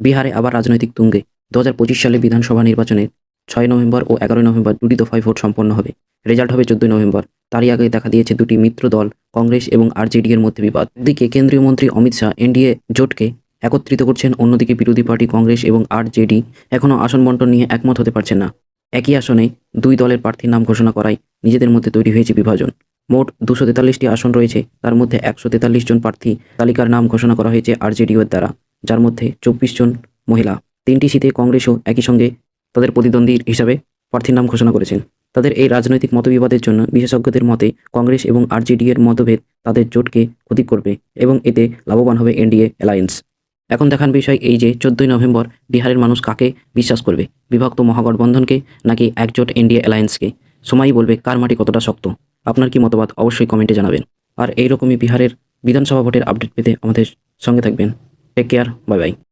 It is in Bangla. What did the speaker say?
বিহারে আবার রাজনৈতিক তুঙ্গে। দু হাজার পঁচিশ সালে বিধানসভা নির্বাচনে ছয় নভেম্বর ও এগারোই নভেম্বর দুটি দফায় ভোট সম্পন্ন হবে। রেজাল্ট হবে চোদ্দই নভেম্বর। তারই আগে দেখা দিয়েছে দুটি মিত্র দল, কংগ্রেস এবং আরজেডি এর মধ্যে বিবাদ। দিকে কেন্দ্রীয় মন্ত্রী অমিত শাহ, এনডিএ জোটকে একত্রিত করছেন। অন্যদিকে বিরোধী পার্টি কংগ্রেস এবং আরজেডি এখনও আসন বন্টন নিয়ে একমত হতে পারছেন না। একই আসনে দুই দলের প্রার্থীর নাম ঘোষণা করায় নিজেদের মধ্যে তৈরি হয়েছে বিভাজন। মোট দুশো তেতাল্লিশটি আসন রয়েছে। তার মধ্যে একশো তেতাল্লিশ জন প্রার্থী তালিকার নাম ঘোষণা করা হয়েছে আরজেডিও এর দ্বারা। যার মধ্যে চব্বিশ জন মহিলা। তিনটি সিটে কংগ্রেসও একই সঙ্গে তাদের প্রতিদ্বন্দ্বী হিসাবে প্রার্থীর নাম ঘোষণা করেছেন। তাদের এই রাজনৈতিক মতবিবাদের জন্য বিশেষজ্ঞদের মতে কংগ্রেস এবং আরজেডি এর মতভেদ তাদের জোটকে ক্ষতি করবে এবং এতে লাভবান হবে এনডিএ অ্যালায়েন্স। এখন দেখার বিষয় এই যে চোদ্দই নভেম্বর বিহারের মানুষ কাকে বিশ্বাস করবে? বিভক্ত মহাগঠবন্ধনকে নাকি একজোট এনডিএ অ্যালায়েন্সকে? সময়ই বলবে, কার মাটি কতটা শক্ত? আপনার কি মতবাদ? অবশ্যই কমেন্টে জানাবেন। আর এইরকমই বিহারের বিধানসভা ভোটের আপডেট পেতে আমাদের সঙ্গে থাকবেন। Take care bye bye